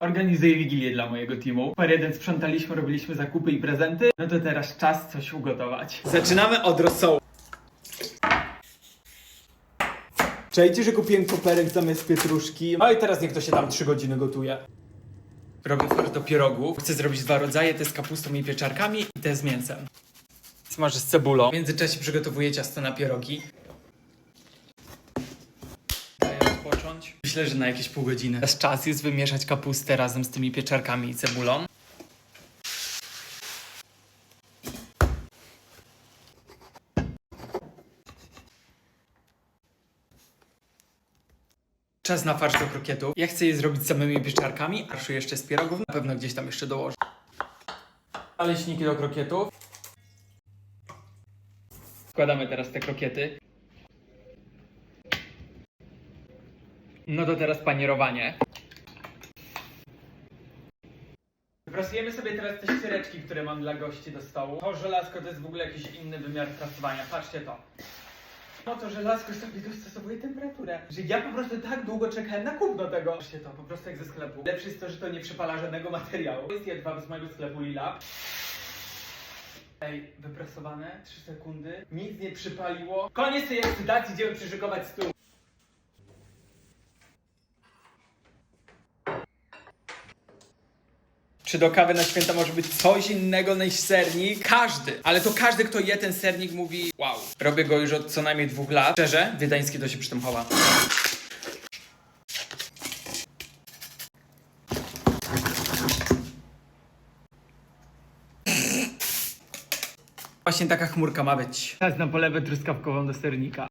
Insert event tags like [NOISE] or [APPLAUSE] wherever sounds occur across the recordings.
Organizuję wigilię dla mojego teamu. Par jeden sprzątaliśmy, robiliśmy zakupy i prezenty. No to teraz czas coś ugotować. Zaczynamy od rosołu. Czajcie, że kupiłem koperek zamiast pietruszki. No i teraz niech to się tam 3 godziny gotuje. Robię farsz do pierogów. Chcę zrobić dwa rodzaje, te z kapustą i pieczarkami i te z mięsem. Smażę z cebulą. W międzyczasie przygotowuję ciasto na pierogi. Odpocząć. Myślę, że na jakieś pół godziny. Teraz czas jest wymieszać kapustę razem z tymi pieczarkami i cebulą. Czas na farsz do krokietów. Ja chcę je zrobić samymi pieczarkami, a farszu jeszcze z pierogów. Na pewno gdzieś tam jeszcze dołożę. Naleśniki do krokietów. Wkładamy teraz te krokiety. No to teraz panierowanie. Wyprasujemy sobie teraz te ściereczki, które mam dla gości do stołu. To żelazko to jest w ogóle jakiś inny wymiar prasowania. Patrzcie to. No to żelazko sobie dostosowuje temperaturę. Że ja po prostu tak długo czekałem na kupno tego. Patrzcie to, po prostu jak ze sklepu. Lepsze jest to, że to nie przypala żadnego materiału. Jest jedwab z mojego sklepu Lila. Ej, wyprasowane, 3 sekundy, nic nie przypaliło. Koniec tej ekscytacji, idziemy przyszykować stół. Czy do kawy na święta może być coś innego niż sernik? Każdy, ale to każdy, kto je ten sernik mówi wow. Robię go już od co najmniej dwóch lat. Szczerze, wiedeński to się przy tym chowa. Właśnie taka chmurka ma być. Teraz na polewę truskawkową do sernika.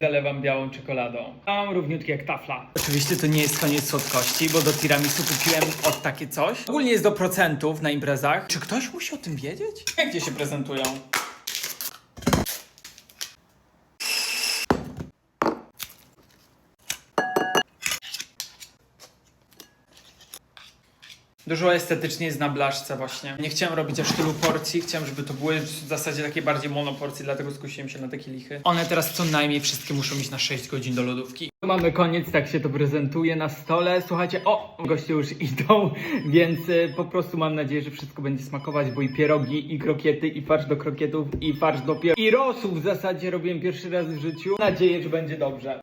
Zalewam białą czekoladą. Mam równiutkie jak tafla. Oczywiście to nie jest koniec słodkości, bo do tiramisu kupiłem od takie coś. Ogólnie jest do procentów na imprezach. Czy ktoś musi o tym wiedzieć? Jak gdzie się prezentują? Dużo estetycznie jest na blaszce właśnie. Nie chciałem robić aż tylu porcji, chciałem, żeby to były w zasadzie takie bardziej monoporcje, dlatego skusiłem się na te kielichy. One teraz co najmniej wszystkie muszą iść na 6 godzin do lodówki. Mamy koniec, tak się to prezentuje na stole. Słuchajcie, o, goście już [LAUGHS] idą, więc y, po prostu mam nadzieję, że wszystko będzie smakować, bo i pierogi, i krokiety, i farsz do krokietów, i farsz do pierogów, i rosół w zasadzie robiłem pierwszy raz w życiu. Mam nadzieję, że będzie dobrze.